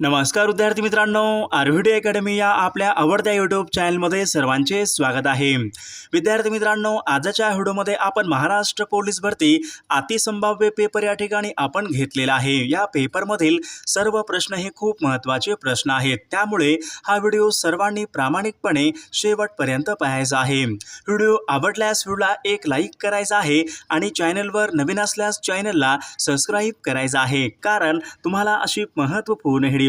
नमस्कार विद्यार्थी मित्रांनो आरव्हीडी अकॅडमी या आपल्या आवडत्या यूट्यूब चॅनलमध्ये सर्वांचे स्वागत आहे. विद्यार्थी मित्रांनो आजच्या व्हिडिओमध्ये आपण महाराष्ट्र पोलीस भरती अतिसंभाव्य पेपर या ठिकाणी आपण घेतलेला आहे. या पेपरमधील सर्व प्रश्न हे खूप महत्त्वाचे प्रश्न आहेत. त्यामुळे हा व्हिडिओ सर्वांनी प्रामाणिकपणे शेवटपर्यंत पाहायचा आहे. व्हिडिओ आवडल्यास व्हिडिओला एक लाईक करायचा आहे आणि चॅनलवर नवीन असल्यास चॅनलला सबस्क्राईब करायचं आहे. कारण तुम्हाला अशी महत्त्वपूर्ण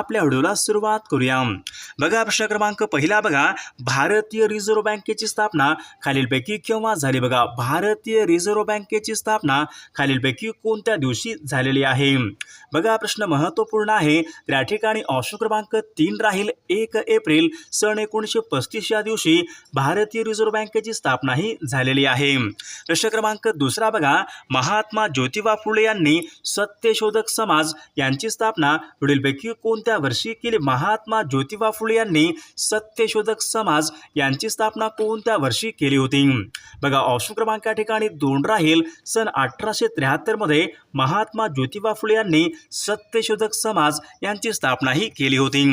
आपल्या व्हिडिओला सुरुवात करूया. बघा प्रश्न क्रमांक पहिला बघा. भारतीय रिझर्व्ह बँकेची स्थापना खालीलपैकी केव्हा झाली बघा? भारतीय रिझर्व्ह बँकेची स्थापना खालीलपैकी कोणत्या दिवशी झालेली आहे? बघा प्रश्न महत्त्वपूर्ण आहे. त्या या ठिकाणी ऑप्शन क्रमांक तीन राहील. एक एप्रिल सन एकोणीसशे पस्तीस या दिवशी भारतीय रिझर्व्ह बँकेची स्थापना ही झालेली आहे. प्रश्न क्रमांक दुसरा बघा. महात्मा ज्योतिबा फुले यांनी सत्यशोधक समाज यांची स्थापना पुढीलपैकी कोणत्या वर्षी केली महात्मा ज्योतिबा फुले यांनी सत्यशोधक समाज यांची स्थापना कोणत्या वर्षी केली होती? बघा ऑप्शन क्रमांक या ठिकाणी दोन राहील. सन अठराशे त्र्याहत्तरमध्ये महात्मा ज्योतिबा फुले यांनी सत्यशोधक समाज यांची स्थापनाही केली होती.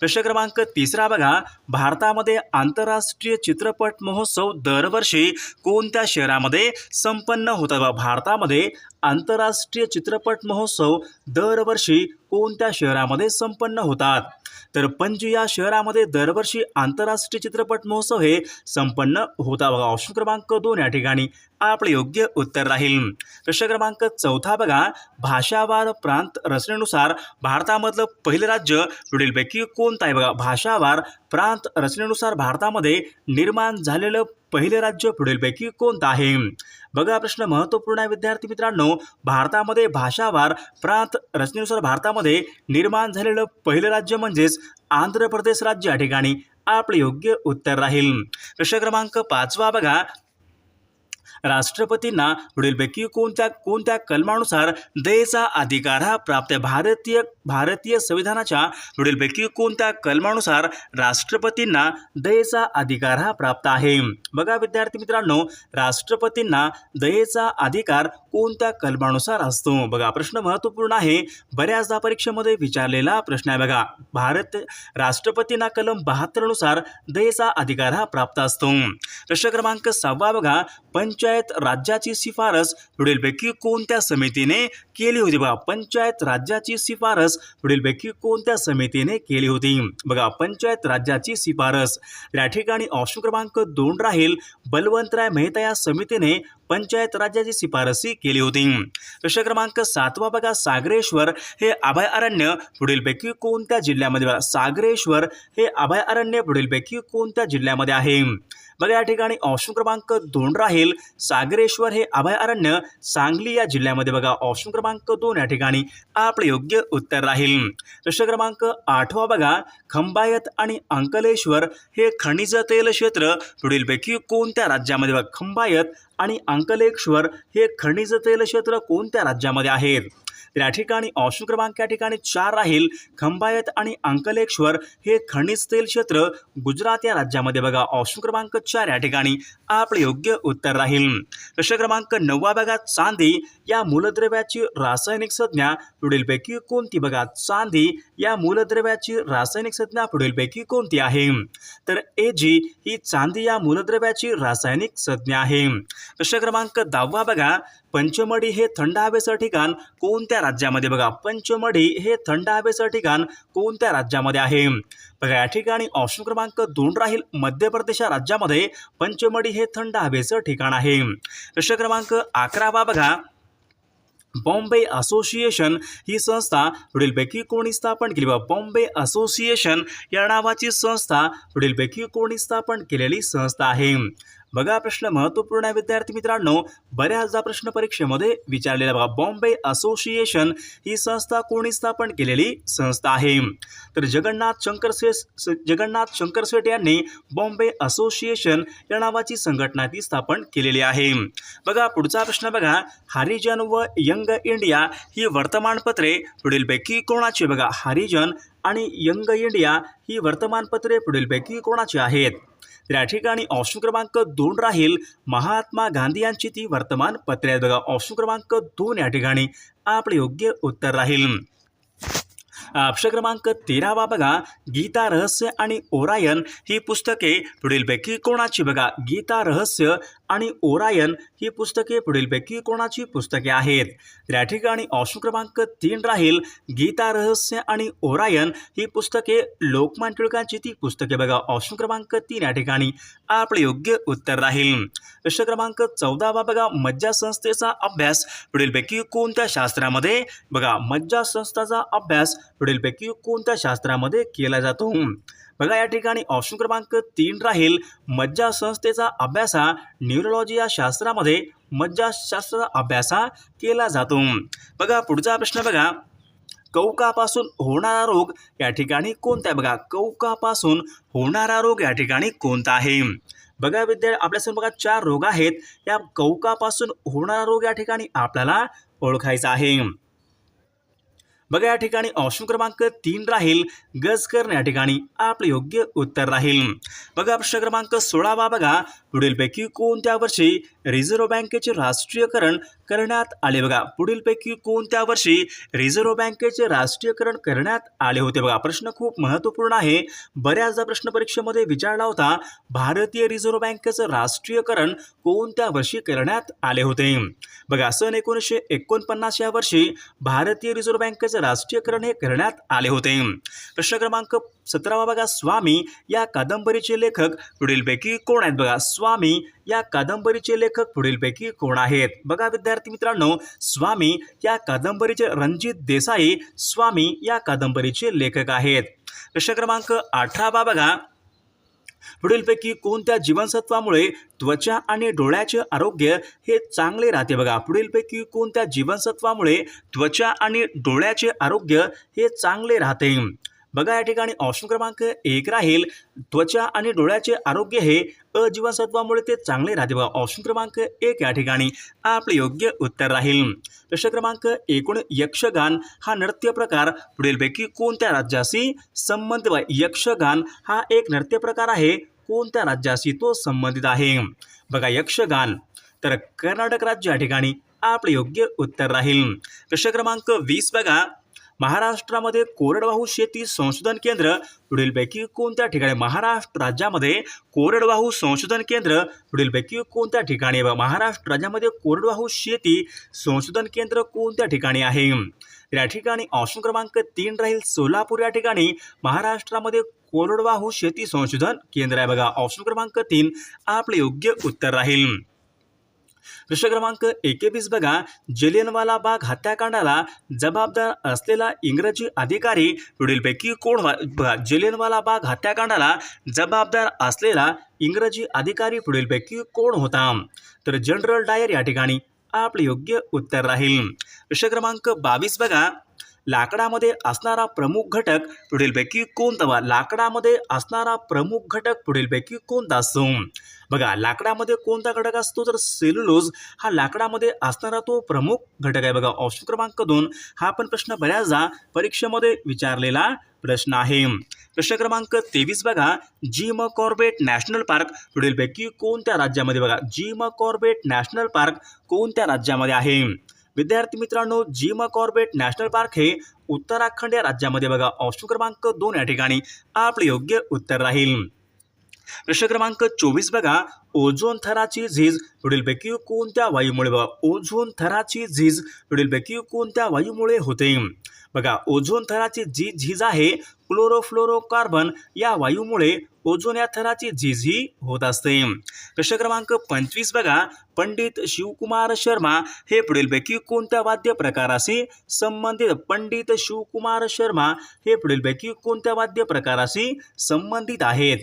प्रश्न क्रमांक तिसरा बघा. भारतामध्ये आंतरराष्ट्रीय चित्रपट महोत्सव दरवर्षी कोणत्या शहरामध्ये संपन्न होतात? भारतामध्ये आंतरराष्ट्रीय चित्रपट महोत्सव दरवर्षी कोणत्या शहरामध्ये संपन्न होतात? तर पणजी या शहरामध्ये दरवर्षी आंतरराष्ट्रीय चित्रपट महोत्सव हे संपन्न होता बघा. ऑप्शन क्रमांक दोन या ठिकाणी. आपले योग्य उत्तर राहील. प्रश्न क्रमांक चौथा बघा. भाषावार प्रांत रचनेनुसार भारतामधलं पहिलं राज्य पुढीलपैकी कोणतं आहे बघा? भाषावार प्रांत रचनेनुसार भारतामध्ये निर्माण झालेलं पहिले राज्य पुढीलपैकी कोणतं आहे? बघा प्रश्न महत्त्वपूर्ण आहे विद्यार्थी मित्रांनो. भारतामध्ये भाषावार प्रांत रचनेनुसार भारतामध्ये निर्माण झालेलं पहिलं राज्य म्हणजेच आंध्र प्रदेश राज्य या ठिकाणी आपले योग्य उत्तर राहील. प्रश्न क्रमांक पाचवा बघा. राष्ट्रपतींना पुढीलपैकी कोणत्या कोणत्या कलमानुसार दयेचा अधिकार हा प्राप्त आहे भारतीय भारतीय संविधानाच्या पुढीलपैकी कोणत्या कलमानुसार राष्ट्रपतींना दयेचा अधिकार हा प्राप्त आहे? बघा विद्यार्थी मित्रांनो राष्ट्रपतींना दयेचा अधिकार कोणत्या कलमानुसार असतो? बघा प्रश्न महत्त्वपूर्ण आहे. बऱ्याचदा परीक्षेमध्ये विचारलेला प्रश्न आहे बघा. भारत राष्ट्रपतींना कलम बहात्तरनुसार दयेचा अधिकार हा प्राप्त असतो. प्रश्न क्रमांक सहावा बघा. पंचायत राज्याची शिफारस पुढीलपैकी कोणत्या समितीने केली होती? बघा पंचायत राज्याची शिफारस पुढीलपैकी कोणत्या समितीने केली होती? बघा पंचायत राज्याची शिफारस. या ठिकाणी ऑप्शन क्रमांक दोन राहील. बलवंतराय मेहता या समितीने पंचायत राज्याची शिफारसी केली होती. प्रश्न क्रमांक सातवा बघा सागरेश्वर हे अभयारण्य पुढीलपैकी कोणत्या जिल्ह्यामध्ये सागरेश्वर हे अभयारण्य पुढीलपैकी कोणत्या जिल्ह्यामध्ये आहे? तर या ठिकाणी ऑप्शन क्रमांक दोन राहील. सागरेश्वर हे अभयारण्य सांगली या जिल्ह्यामध्ये बघा. ऑप्शन क्रमांक दोन या ठिकाणी आपले योग्य उत्तर राहील. प्रश्न क्रमांक आठवा बघा. खंबायत आणि अंकलेश्वर हे खनिज तेल क्षेत्र पुढीलपैकी कोणत्या राज्यामध्ये बघा? खंबायत आणि अंकलेश्वर हे खनिज तेल क्षेत्र कोणत्या राज्यामध्ये आहेत? तर या ठिकाणी ऑप्शन क्रमांक या ठिकाणी चार राहील. खंबायत आणि अंकलेश्वर हे खनिज तेल क्षेत्र गुजरात या राज्यामध्ये बघा. ऑप्शन क्रमांक चार या ठिकाणी. आपले योग्य उत्तर राहील. प्रश्न क्रमांक नववा बघा चांदी. या मूलद्रव्याची रासायनिक संज्ञा पुढीलपैकी कोणती बघा? चांदी. या मूलद्रव्याची रासायनिक संज्ञा पुढीलपैकी कोणती आहे? तर ए जी ही चांदी या मूलद्रव्याची रासायनिक संज्ञा आहे. प्रश्न क्रमांक दहावा बघा. पंचमढी हे थंड हवेचं ठिकाण कोणत्या राज्यामध्ये बघा? पंचमढी हे थंड हवेचं ठिकाण कोणत्या राज्यामध्ये आहे? बघा या ठिकाणी ऑप्शन क्रमांक दोन राहील मध्य प्रदेश राज्यामध्ये पंचमढी हे थंड हवेचं ठिकाण आहे. प्रश्न क्रमांक अकरावा बघा. बॉम्बे असोसिएशन ही संस्था पुढीलपैकी कोणी स्थापन केली? बा बॉम्बे असोसिएशन या नावाची संस्था पुढीलपैकी कोणी स्थापन केलेली संस्था आहे. बघा प्रश्न महत्त्वपूर्ण आहे विद्यार्थी मित्रांनो. बऱ्याचदा प्रश्न परीक्षेमध्ये विचारलेला बघा बॉम्बे असोसिएशन ही संस्था कोणी स्थापन केलेली संस्था आहे. तर जगन्नाथ शंकरशेठ जगन्नाथ शंकरसेठ यांनी बॉम्बे असोसिएशन या नावाची संघटना ती स्थापन केलेली आहे. बघा पुढचा प्रश्न बघा. हरिजन व यंग इंडिया ही वर्तमानपत्रे पुढीलपैकी कोणाची? बघा हरिजन आणि यंग इंडिया ही वर्तमानपत्रे पुढीलपैकी कोणाची आहेत? तर या ठिकाणी ऑप्शन क्रमांक दोन राहील. महात्मा गांधी यांची ती वर्तमानपत्रे आहेत बघा. ऑप्शन क्रमांक दोन या ठिकाणी आपले योग्य उत्तर राहील. ऑप्शन क्रमांक तेरावा बघा. गीता रहस्य आणि ओरायन ही पुस्तके पुढीलपैकी कोणाची बघा? गीता रहस्य आणि ओरायन ही पुस्तके पुढीलपैकी कोणाची पुस्तके आहेत? तर या ठिकाणी ऑप्शन क्रमांक तीन राहील गीता रहस्य आणि ओरायन ही पुस्तके लोकमान टिळकांची ती पुस्तके बघा ऑप्शन क्रमांक तीन या ठिकाणी. आपले योग्य उत्तर राहील. प्रश्न क्रमांक चौदावा बघा मज्जा संस्थेचा अभ्यास पुढीलपैकी कोणत्या शास्त्रामध्ये? बघा मज्जा संस्थाचा अभ्यास पुढीलपैकी कोणत्या शास्त्रामध्ये केला जातो? बघा या ठिकाणी ऑप्शन क्रमांक तीन राहील. मज्जा संस्थेचा अभ्यास हा न्यूरोलॉजी या शास्त्रामध्ये मज्जाशास्त्राचा अभ्यास हा केला जातो. बघा पुढचा प्रश्न बघा. कौकापासून होणारा रोग या ठिकाणी कोणता आहे? बघा कौकापासून होणारा रोग या ठिकाणी कोणता आहे? बघा विद्या आपल्यासमोर बघा चार रोग आहेत. या कौकापासून होणारा रोग या ठिकाणी आपल्याला ओळखायचा आहे. बघा या ठिकाणी ऑप्शन क्रमांक तीन राहील. गज या ठिकाणी आपलं योग्य उत्तर राहील. बघा प्रश्न क्रमांक सोळावा बघा. पुढीलपैकी कोणत्या वर्षी रिझर्व्ह बँकेचे राष्ट्रीयकरण करण्यात आले बघा? पुढीलपैकी कोणत्या वर्षी रिझर्व्ह बँकेचे राष्ट्रीयकरण करण्यात आले होते बघा? प्रश्न खूप महत्त्वपूर्ण आहे. बऱ्याचदा प्रश्न परीक्षेमध्ये विचारला होता भारतीय रिझर्व्ह बँकेचं राष्ट्रीयकरण कोणत्या वर्षी करण्यात आले होते? बघा सन एकोणीसशे एकोणपन्नास या वर्षी भारतीय रिझर्व्ह बँकेचं राष्ट्रीयकरण हे करण्यात आले होते. प्रश्न क्रमांक सतरावा बघा. स्वामी या कादंबरीचे लेखक पुढीलपैकी कोण आहेत बघा? स्वामी या कादंबरीचे लेखक पुढीलपैकी कोण आहेत? बघा विद्यार्थी मित्रांनो स्वामी या कादंबरीचे रणजित देसाई स्वामी या कादंबरीचे लेखक आहेत. प्रश्न क्रमांक अठरावा बघा. पुढीलपैकी कोणत्या जीवनसत्वामुळे त्वचा आणि डोळ्याचे आरोग्य हे चांगले राहते बघा. पुढीलपैकी कोणत्या जीवनसत्वामुळे त्वचा आणि डोळ्याचे आरोग्य हे चांगले राहते? बघा या ठिकाणी ऑप्शन क्रमांक एक राहील. त्वचा आणि डोळ्याचे आरोग्य हे अ जीवनसत्वामुळे ते चांगले राहते. बघा ऑप्शन क्रमांक एक या ठिकाणी आपले योग्य उत्तर राहील. प्रश्न क्रमांक एकूण यक्षगान हा नृत्य प्रकार. पुढीलपैकी कोणत्या राज्याशी संबंधित यक्षगान हा एक नृत्य प्रकार आहे. कोणत्या राज्याशी तो संबंधित आहे? बघा यक्षगान. तर कर्नाटक राज्य या ठिकाणी आपले योग्य उत्तर राहील. प्रश्न क्रमांक वीस बघा. महाराष्ट्रामध्ये कोरडवाहू शेती संशोधन केंद्र पुढीलपैकी कोणत्या ठिकाणी महाराष्ट्र राज्यामध्ये कोरडवाहू संशोधन केंद्र पुढीलपैकी कोणत्या ठिकाणी आहे? महाराष्ट्र राज्यामध्ये कोरडवाहू शेती संशोधन केंद्र कोणत्या ठिकाणी आहे? या ठिकाणी ऑप्शन क्रमांक तीन राहील सोलापूर. या ठिकाणी महाराष्ट्रामध्ये कोरडवाहू शेती संशोधन केंद्र आहे बघा. ऑप्शन क्रमांक तीन आपले योग्य उत्तर राहील. प्रश्न क्रमांक एकेवीस बघा. जलियनवाला बाग हत्याकांडाला जबाबदार असलेला इंग्रजी अधिकारी पुढीलपैकी कोण बघा जलियनवाला बाग हत्याकांडाला जबाबदार असलेला इंग्रजी अधिकारी पुढीलपैकी कोण होता? तर जनरल डायर या ठिकाणी आपले योग्य उत्तर राहील. प्रश्न क्रमांक बावीस बघा. लाकडामध्ये असणारा प्रमुख घटक पुढीलपैकी कोणता? बा लाकडामध्ये असणारा प्रमुख घटक पुढीलपैकी कोणता असतो बघा लाकडामध्ये कोणता घटक असतो? तर सेल्युलोज हा लाकडामध्ये असणारा तो प्रमुख घटक आहे. बघा ऑप्शन क्रमांक दोन. हा पण प्रश्न बऱ्याचदा परीक्षेमध्ये विचारलेला प्रश्न आहे. प्रश्न क्रमांक तेवीस बघा. जिम कॉर्बेट नॅशनल पार्क पुढीलपैकी कोणत्या राज्यामध्ये? बघा जिम कॉर्बेट नॅशनल पार्क कोणत्या राज्यामध्ये आहे? विद्यार्थी मित्रांनो जिम कॉर्बेट नॅशनल पार्क हे उत्तराखंड या राज्यामध्ये बघा. ऑप्शन क्रमांक दोन या ठिकाणी. आपले योग्य उत्तर राहील. प्रश्न क्रमांक चोवीस बघा. ओझोन थराची झीज पुढीलपैकी कोणत्या वायूमुळे बघा? ओझोन थराची झीज पुढीलपैकी कोणत्या वायूमुळे होते? बघा ओझोन थराची जी झीज आहे क्लोरोफ्लोरोकार्बन या वायूमुळे ओझोन या थराची झिझी ही होत असते. प्रश्न क्रमांक पंचवीस बघा. पंडित शिवकुमार शर्मा हे पुढीलपैकी कोणत्या वाद्य प्रकाराशी संबंधित? पंडित शिवकुमार शर्मा हे पुढीलपैकी कोणत्या वाद्य प्रकाराशी संबंधित आहेत?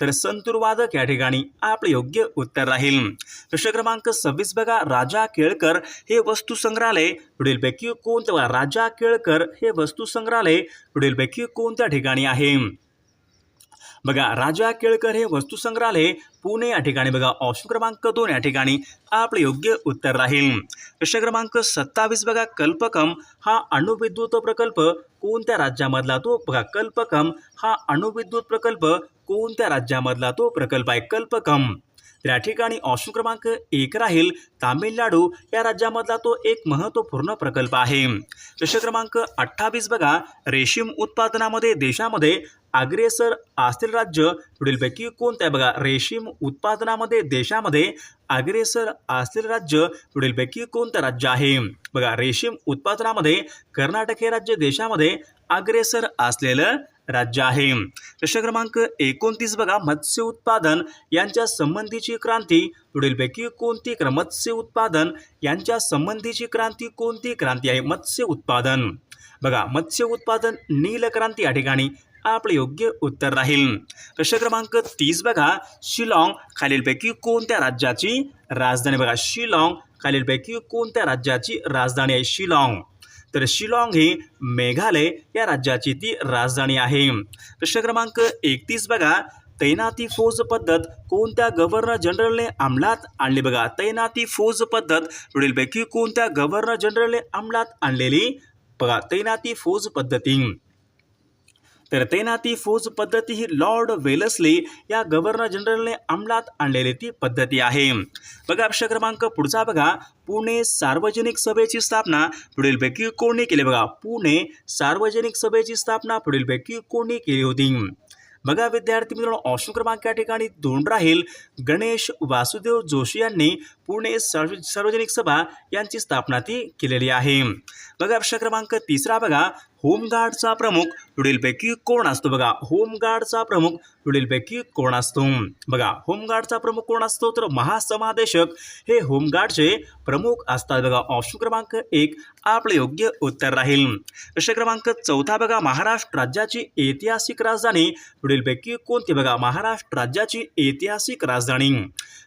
तर संतूर वादक या ठिकाणी आपले योग्य उत्तर राहील. प्रश्न क्रमांक सव्वीस बघा राजा केळकर हे वस्तू संग्रहालय पुढीलपैकी कोणतं? कोणत्या राजा केळकर हे वस्तू संग्रहालय पुढीलपैकी कोणत्या ठिकाणी आहे? बघा राजा केळकर हे वस्तुसंग्रहालय पुणे या ठिकाणी बघा ऑप्शन क्रमांक दोन या ठिकाणी आपले योग्य उत्तर राहील. प्रश्न क्रमांक सत्तावीस बघा कल्पकम हा अणुविद्युत प्रकल्प कोणत्या राज्यामधला तो बघा कल्पकम हा अणुविद्युत प्रकल्प कोणत्या राज्यामधला तो प्रकल्प आहे कल्पकम. या ठिकाणी ऑप्शन क्रमांक एक राहील तामिळनाडू या राज्यामधला तो एक महत्त्वपूर्ण प्रकल्प आहे. प्रश्न क्रमांक अठ्ठावीस बघा रेशीम उत्पादनामध्ये देशामध्ये अग्रेसर असलेलं राज्य पुढीलपैकी कोणतं आहे बघा? रेशीम उत्पादनामध्ये देशामध्ये अग्रेसर असलेलं राज्य पुढीलपैकी कोणतं राज्य आहे? बघा रेशीम उत्पादनामध्ये कर्नाटक हे राज्य देशामध्ये अग्रेसर असलेलं राज्य आहे. प्रश्न क्रमांक एकोणतीस बघा मत्स्य उत्पादन यांच्या संबंधीची क्रांती पुढीलपैकी कोणती क्र मत्स्य उत्पादन यांच्या संबंधीची क्रांती कोणती क्रांती आहे? मत्स्य उत्पादन. बघा मत्स्य उत्पादन नील क्रांती या ठिकाणी आपले योग्य उत्तर राहील. प्रश्न क्रमांक तीस बघा. शिलाँग खालीलपैकी कोणत्या राज्याची राजधानी? बघा शिलाँग खालीलपैकी कोणत्या राज्याची राजधानी आहे? शिलाँग. तर शिलाँग ही मेघालय या राज्याची ती राजधानी आहे. प्रश्न क्रमांक एकतीस बघा. तैनाती फौज पद्धत कोणत्या गव्हर्नर जनरलने अंमलात आणली? बघा तैनाती फौज पद्धत पुढीलपैकी कोणत्या गव्हर्नर जनरलने अंमलात आणलेली? बघा तैनाती फौज पद्धती. तर तैनाती फौज पद्धती ही लॉर्ड वेलसले या गव्हर्नर जनरलने अंमलात आणलेली ती पद्धती आहे. बघा प्रश्न क्रमांक पुढचा बघा. पुणे सार्वजनिक सभेची स्थापना पुढीलपैकी कोणी केली? बघा पुणे सार्वजनिक सभेची स्थापना पुढीलपैकी कोणी केली होती? बघा विद्यार्थी मित्रांनो ऑप्शन क्रमांक या ठिकाणी दोन राहील. गणेश वासुदेव जोशी यांनी पुणे सार्व सार्वजनिक सभा यांची स्थापना ती केलेली आहे. बघा प्रश्न क्रमांक तिसरा बघा. होमगार्डचा प्रमुख पुढीलपैकी कोण असतो? बघा होमगार्डचा प्रमुख पुढीलपैकी कोण असतो? बघा होमगार्डचा प्रमुख कोण असतो? तर महासमादेशक हे होमगार्डचे प्रमुख असतात. बघा ऑप्शन क्रमांक एक आपले योग्य उत्तर राहील. प्रश्न क्रमांक चौथा बघा महाराष्ट्र राज्याची ऐतिहासिक राजधानी पुढीलपैकी कोणती? बघा महाराष्ट्र राज्याची ऐतिहासिक राजधानी.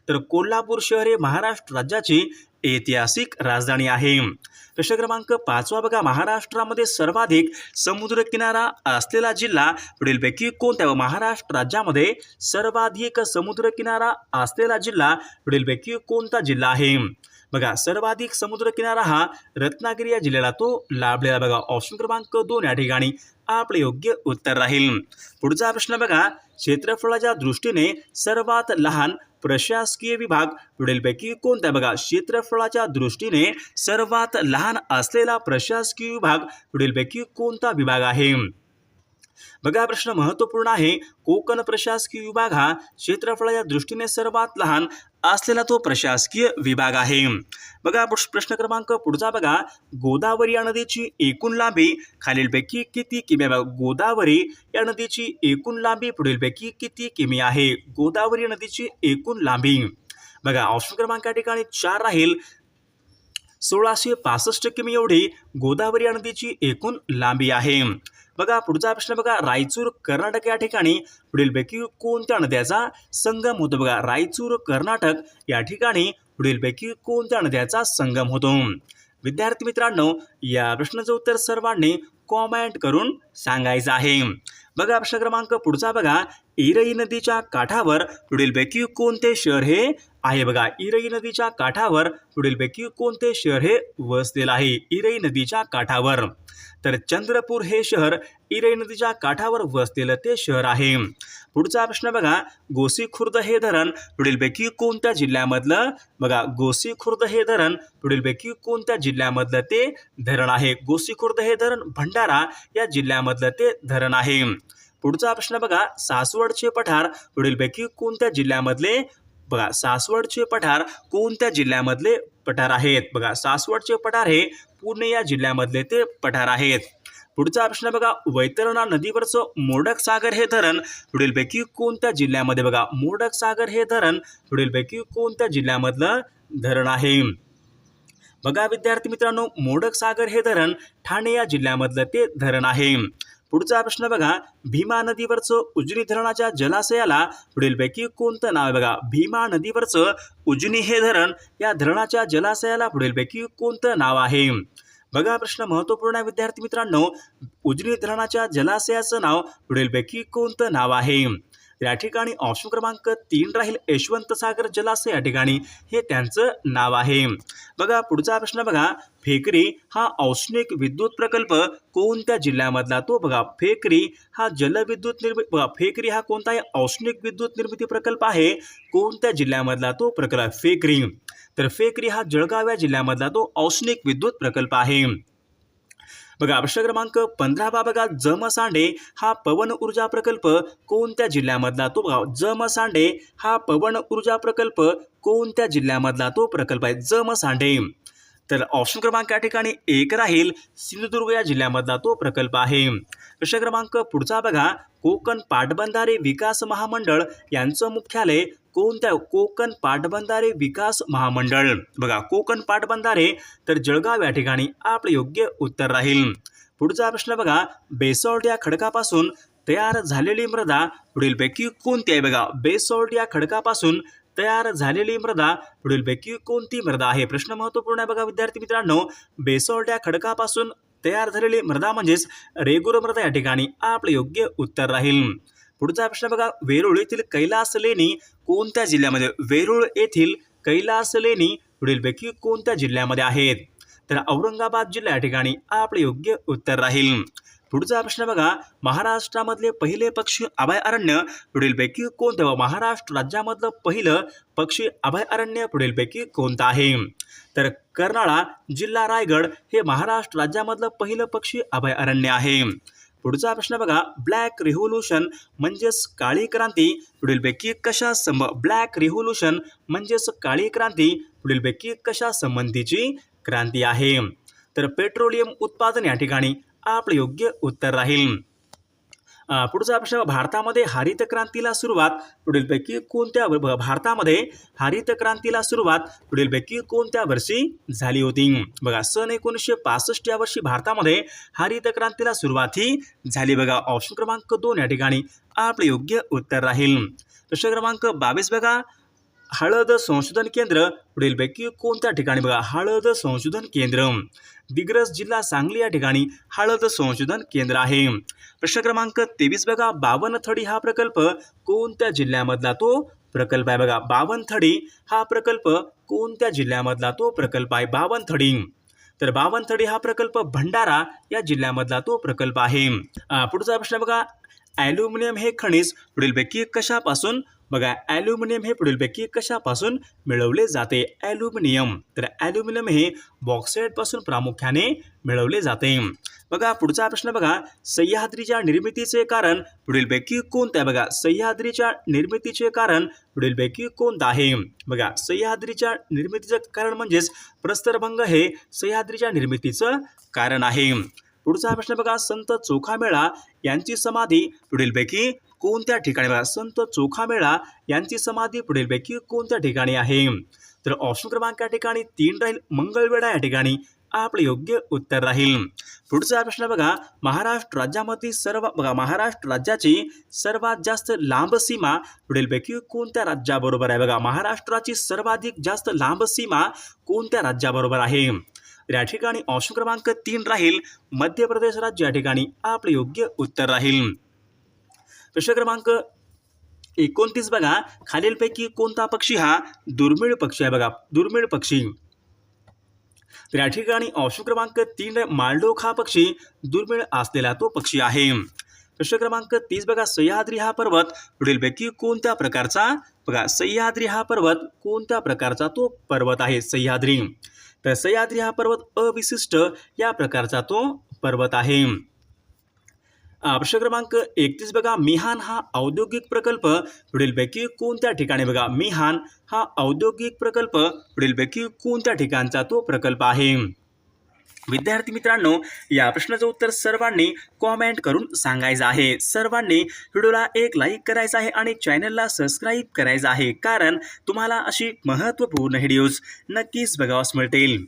तर कोल्हापूर शहर हे महाराष्ट्र राज्याची ऐतिहासिक राजधानी आहे. प्रश्न क्रमांक पाचवा बघा. महाराष्ट्रामध्ये सर्वाधिक समुद्रकिनारा असलेला जिल्हा पुढीलपैकी कोणत्या महाराष्ट्र राज्यामध्ये सर्वाधिक समुद्रकिनारा असलेला जिल्हा पुढीलपैकी कोणता जिल्हा आहे? बघा सर्वाधिक समुद्रकिनारा हा रत्नागिरी या जिल्ह्याला तो लाभलेला बघा. ऑप्शन क्रमांक दोन या ठिकाणी आपले योग्य उत्तर राहील. पुढचा प्रश्न बघा क्षेत्रफळाच्या दृष्टीने सर्वात लहान प्रशासकीय विभाग पुढीलपैकी कोणता बघा क्षेत्रफळाच्या दृष्टीने सर्वात लहान असलेला प्रशासकीय विभाग पुढीलपैकी कोणता विभाग आहे? बघा हा प्रश्न महत्त्वपूर्ण आहे. कोकण प्रशासकीय विभाग हा क्षेत्रफळाच्या दृष्टीने सर्वात लहान असलेला तो प्रशासकीय विभाग आहे. बघा प्रश्न क्रमांक पुढचा बघा. गोदावरी या नदीची एकूण लांबी खालीलपैकी किती किमी बघा गोदावरी या नदीची एकूण लांबी पुढीलपैकी किती किमी आहे? गोदावरी नदीची एकूण लांबी. बघा ऑप्शन क्रमांक या ठिकाणी चार राहील. सोळाशे पासष्ट किमी एवढी गोदावरी या नदीची एकूण लांबी आहे. बघा पुढचा प्रश्न बघा रायचूर कर्नाटक या ठिकाणी पुढीलपैकी कोणत्या नद्याचा संगम होतो? बघा रायचूर कर्नाटक या ठिकाणी पुढीलपैकी कोणत्या नद्याचा संगम होतो? विद्यार्थी मित्रांनो या प्रश्नाचं उत्तर सर्वांनी कॉमेंट करून सांगायचं आहे. बघा प्रश्न क्रमांक पुढचा बघा इरई नदीच्या काठावर पुढीलपैकी कोणते शहर हे आहे? बघा इरई नदीच्या काठावर पुढीलपैकी कोणते शहर हे वसलेलं आहे? इरई नदीच्या काठावर. तर चंद्रपूर हे शहर इरई नदीच्या काठावर वसलेलं ते शहर आहे. पुढचा प्रश्न बघा गोसी खुर्द हे धरण पुढीलपैकी कोणत्या जिल्ह्यामधलं? बघा गोसी खुर्द हे धरण पुढीलपैकी कोणत्या जिल्ह्यामधलं ते धरण आहे? गोसी खुर्द हे धरण भंडारा या जिल्ह्यामधलं ते धरण आहे. पुढचा प्रश्न बघा सासवडचे पठार पुढीलपैकी कोणत्या जिल्ह्यामधले? बघा सासवडचे पठार कोणत्या जिल्ह्यामधले पठार आहेत? बघा सासवडचे पठार हे पुणे या जिल्ह्यामधले ते पठार आहेत. पुढचा प्रश्न बघा वैतरणा नदीवरचं मोडक सागर हे धरण पुढीलपैकी कोणत्या जिल्ह्यामध्ये बघा? मोडक सागर हे धरण पुढीलपैकी कोणत्या जिल्ह्यामधलं धरण आहे? बघा विद्यार्थी मित्रांनो मोडक सागर हे धरण ठाणे या जिल्ह्यामधलं ते धरण आहे. पुढचा प्रश्न बघा. भीमा नदीवरचं उजनी धरणाच्या जलाशयाला पुढीलपैकी कोणतं नाव आहे बघा? भीमा नदीवरचं उजनी हे धरण या धरणाच्या जलाशयाला पुढीलपैकी कोणतं नाव आहे? बघा प्रश्न महत्त्वपूर्ण आहे विद्यार्थी मित्रांनो. उजनी धरणाच्या जलाशयाचं नाव पुढीलपैकी कोणतं नाव आहे? या ठिकाणी ऑप्शन क्रमांक तीन राहील यशवंत सागर जलाशय या ठिकाणी. हे त्यांचं नाव आहे. बघा पुढचा प्रश्न बघा. फेकरी हा औष्णिक विद्युत प्रकल्प कोणत्या जिल्ह्यामधला? तो बघा फेकरी हा जलविद्युत निर्मिती बघा फेकरी हा कोणता आहे औष्णिक विद्युत निर्मिती प्रकल्प आहे. कोणत्या जिल्ह्यामधला तो प्रकल्प फेकरी. तर फेकरी हा जळगाव या जिल्ह्यामधला तो औष्णिक विद्युत प्रकल्प आहे. बघा प्रश्न क्रमांक पंधरा बा बघा. जमसांडे हा पवन ऊर्जा प्रकल्प कोणत्या जिल्ह्यामधला? तो बघा जमसांडे हा पवन ऊर्जा प्रकल्प कोणत्या जिल्ह्यामधला? तो प्रकल्प आहे जमसांडे तर ऑप्शन क्रमांक या ठिकाणी एक राहील. सिंधुदुर्ग या जिल्ह्यामधला तो प्रकल्प आहे. प्रश्न क्रमांक पुढचा बघा. कोकण पाटबंधारे विकास महामंडळ यांचं मुख्यालय कोणत्या कोकण पाटबंधारे विकास महामंडळ? बघा कोकण पाटबंधारे तर जळगाव या ठिकाणी आपलं योग्य उत्तर राहील. पुढचा प्रश्न बघा. बेसॉल्ट या खडकापासून तयार झालेली मृदा पुढीलपैकी कोणती आहे? बघा बेसॉल्ट या खडकापासून तयार झालेली मृदा पुढीलपैकी कोणती मृदा आहे? प्रश्न महत्त्वपूर्ण आहे बघा विद्यार्थी मित्रांनो. बेसॉल्ट या खडकापासून तयार झालेली मृदा म्हणजेच रेगुलर मृदा या ठिकाणी आपलं योग्य उत्तर राहील. पुढचा प्रश्न बघा वेरूळ येथील कैलास लेणी कोणत्या जिल्ह्यामध्ये? वेरूळ येथील कैलास लेणी पुढीलपैकी कोणत्या जिल्ह्यामध्ये आहेत? तर औरंगाबाद जिल्हा या ठिकाणी आपलं योग्य उत्तर राहील. पुढचा प्रश्न बघा. महाराष्ट्रामधले पहिले पक्षी अभयारण्य पुढीलपैकी कोणतं व महाराष्ट्र राज्यामधलं पहिलं पक्षी अभयारण्य पुढीलपैकी कोणतं आहे? तर कर्नाळा जिल्हा रायगड हे महाराष्ट्र राज्यामधलं पहिलं पक्षी अभयारण्य आहे. पुढचा प्रश्न बघा. ब्लॅक रिव्होल्युशन म्हणजेच काळी क्रांती पुढीलपैकी कशा संब ब्लॅक रिव्होल्युशन म्हणजेच काळी क्रांती पुढीलपैकी कशा संबंधीची क्रांती आहे? तर पेट्रोलियम उत्पादन या ठिकाणी आपलं योग्य उत्तर राहील. पुढचा प्रश्न भारतामध्ये हरित क्रांतीला सुरुवात पुढीलपैकी कोणत्या भारतामध्ये हरित क्रांतीला सुरुवात पुढीलपैकी कोणत्या वर्षी झाली होती? बघा सन एकोणीसशे पासष्ट या वर्षी भारतामध्ये हरित क्रांतीला सुरुवात ही झाली. बघा ऑप्शन क्रमांक दोन या ठिकाणी आपलं योग्य उत्तर राहील. प्रश्न क्रमांक बावीस बघा. हळद संशोधन केंद्र पुढीलपैकी कोणत्या ठिकाणी बघा? हळद संशोधन केंद्र. दिग्रस जिल्हा सांगली या ठिकाणी हळद संशोधन केंद्र आहे. प्रश्न क्रमांक तेवीस बघा. बावनथडी हा प्रकल्प कोणत्या जिल्ह्यामधला तो प्रकल्प आहे बघा? बावनथडी हा प्रकल्प कोणत्या जिल्ह्यामधला तो प्रकल्प आहे? बावनथडी. तर बावनथडी हा प्रकल्प भंडारा या जिल्ह्यामधला तो प्रकल्प आहे. पुढचा प्रश्न बघा. ॲल्युमिनियम हे खनिज पुढीलपैकी कशापासून बघा ॲल्युमिनियम हे पुढीलपैकी कशापासून मिळवले जाते? ॲल्युमिनियम तर ॲल्युमिनियम हे बॉक्साईडपासून प्रामुख्याने मिळवले जाते. बघा पुढचा प्रश्न बघा. सह्याद्रीच्या निर्मितीचे कारण पुढीलपैकी कोणतं आहे? बघा सह्याद्रीच्या निर्मितीचे कारण पुढीलपैकी कोणतं आहे? बघा सह्याद्रीच्या निर्मितीचं कारण म्हणजेच प्रस्तरभंग हे सह्याद्रीच्या निर्मितीचं कारण आहे. पुढचा प्रश्न बघा संत चोखामेळा यांची समाधी पुढीलपैकी कोणत्या ठिकाणी संत चोखामेळा यांची समाधी पुढीलपैकी कोणत्या ठिकाणी आहे? तर ऑप्शन क्रमांक या ठिकाणी तीन राहील मंगळवेढा या ठिकाणी आपले योग्य उत्तर राहील. पुढचा प्रश्न बघा महाराष्ट्र राज्यामध्ये सर्व बघा महाराष्ट्र राज्याची सर्वात जास्त लांब सीमा पुढीलपैकी कोणत्या राज्याबरोबर आहे? बघा महाराष्ट्राची सर्वाधिक जास्त लांब सीमा कोणत्या राज्याबरोबर आहे? तर या ठिकाणी ऑप्शन क्रमांक तीन राहील मध्य प्रदेश राज्य या ठिकाणी आपले योग्य उत्तर राहील. प्रश्न क्रमांक एकोणतीस बघा. खालीलपैकी कोणता पक्षी हा दुर्मिळ पक्षी आहे बघा. दुर्मिळ पक्षी. तर या ठिकाणी ऑप्शन क्रमांक तीन मालडोक हा पक्षी दुर्मिळ असलेला तो पक्षी आहे. प्रश्न क्रमांक तीस बघा. सह्याद्री हा पर्वत पुढीलपैकी कोणत्या प्रकारचा? बघा सह्याद्री हा पर्वत कोणत्या प्रकारचा तो पर्वत आहे? सह्याद्री. तर सह्याद्री हा पर्वत अविशिष्ट या प्रकारचा तो पर्वत आहे. प्रश्न क्रमांक एकतीस बघा मिहान हा औद्योगिक प्रकल्प पुढीलपैकी कोणत्या ठिकाणी बघा मिहान हा औद्योगिक प्रकल्प पुढीलपैकी कोणत्या ठिकाणचा तो प्रकल्प आहे? विद्यार्थी मित्रांनो या प्रश्नाचं उत्तर सर्वांनी कॉमेंट करून सांगायचं आहे. सर्वांनी व्हिडिओला एक लाईक करायचा आहे आणि चॅनलला सबस्क्राईब करायचं आहे. कारण तुम्हाला अशी महत्त्वपूर्ण व्हिडिओज नक्कीच बघावास मिळतील.